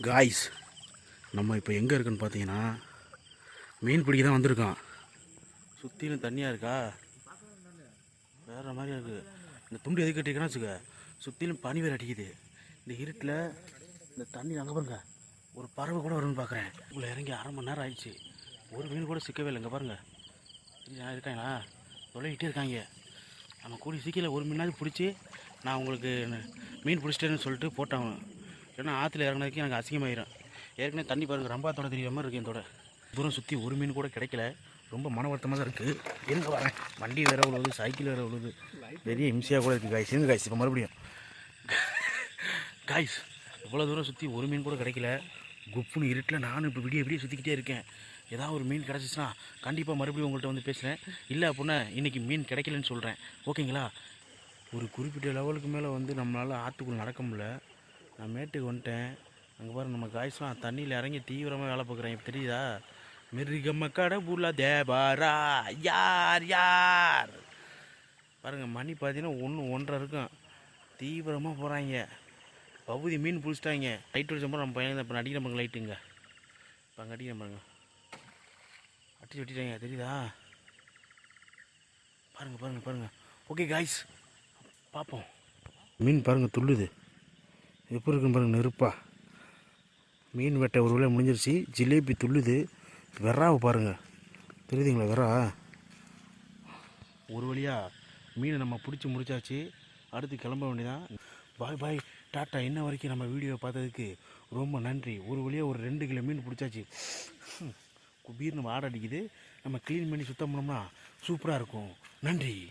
Guys நம்ம இப்போ எங்கே இருக்குன்னு பார்த்தீங்கன்னா மீன் பிடிக்க தான் வந்திருக்கோம் சுற்றிலும் தண்ணியாக இருக்கா? வேறு மாதிரி இருக்குது இந்த துண்டு எதுக்கு கட்டிருக்கேன்னா வச்சுக்க சுற்றிலும் பனி வேறு அடிக்குது. இந்த இருட்டில் இந்த தண்ணி அங்கே பாருங்க. ஒரு பறவை கூட வரும்னு பார்க்குறேன் உங்களை இறங்கி அரை மணி நேரம் ஆயிடுச்சு. ஒரு மீன் கூட சிக்கவே இல்லை இங்கே பாருங்க. இருக்காங்களா? தொலைகிட்டே இருக்காங்க. நம்ம கூடி சீக்கிரம் ஒரு மீனாவது பிடிச்சி நான் உங்களுக்கு மீன் பிடிச்சிட்டேன்னு சொல்லிட்டு போட்டாங்க ஏன்னா ஆற்றுல இறங்கினதுக்கு எனக்கு அசிங்கமாயிரும். ஏற்கனவே தண்ணி பாருங்க ரம்பாத்தோட தெரியுற மாதிரி இருக்கு என்னோட தூரம் சுற்றி ஒரு மீன் கூட கிடைக்கல. ரொம்ப மன வருத்தமாக தான் இருக்குது எங்கே வரேன் வண்டி வேற உழுவுது சைக்கிள் வேற உழுவுது. பெரிய இம்சியாக கூட இருக்குது காய்ஸ் இருங்க காய்ஸ் இப்போ மறுபடியும். காய்ஸ் இவ்வளோ தூரம் சுற்றி ஒரு மீன் கூட கிடைக்கல. குப்புன்னு இருட்டில் நானும் இப்போ விடிய விடிய சுற்றிக்கிட்டே இருக்கேன். ஏதாவது ஒரு மீன் கிடச்சிச்சுன்னா கண்டிப்பாக மறுபடியும் உங்கள்கிட்ட வந்து பேசுகிறேன் இல்லை அப்படின்னா இன்றைக்கி மீன் கிடைக்கலன்னு சொல்கிறேன் ஓகேங்களா? ஒரு குறிப்பிட்ட லெவலுக்கு மேலே வந்து நம்மளால் ஆற்றுக்குள்ளே நடக்க முடியல. நான் மேட்டுக்கு வந்துட்டேன். அங்கே பாரு நம்ம காய்ஸ்லாம் தண்ணியில் இறங்கி தீவிரமாக வேலை பார்க்குறேன் இப்போ தெரியுதா? மிருகம்ம கடவுள தேவாரா யார் யார்? பாருங்கள் மணி பார்த்தீங்கன்னா ஒன்று ஒன்றரை இருக்கும். தீவிரமாக போகிறாங்க பகுதி மீன் பிடிச்சிட்டாங்க. லைட் வச்சப்போ நம்ம பையன் இப்போ அடிக்கிற பாருங்க லைட்டுங்க இப்போ அங்கே அடிக்கிற பாருங்க. அடிச்சு வெட்டிட்டாங்க தெரியுதா? பாருங்கள் பாருங்கள் பாருங்கள் ஓகே காய்ஸ் பார்ப்போம் மீன் பாருங்கள் துள்ளுது. எப்படி இருக்குன்னு பாருங்கள் நெருப்பா. மீன் வேட்டை ஒரு வேளை முடிஞ்சிருச்சு. ஜிலேபி துள்ளுது. வெறாவை பாருங்கள் தெரியுதுங்களா வெறா ஒரு வழியாக மீனை நம்ம பிடிச்சி முடிச்சாச்சு. அடுத்து கிளம்ப வேண்டியதான் பாய் பாய். டாட்டா இன்ன வரைக்கும் நம்ம வீடியோ பார்த்ததுக்கு ரொம்ப நன்றி. ஒரு வழியாக ஒரு ரெண்டு கிலோ மீன் பிடிச்சாச்சு. ஹம், குபீர்னு வாடை அடிக்குது நம்ம க்ளீன் பண்ணி சுத்தம் பண்ணோம்னா சூப்பராக இருக்கும். நன்றி.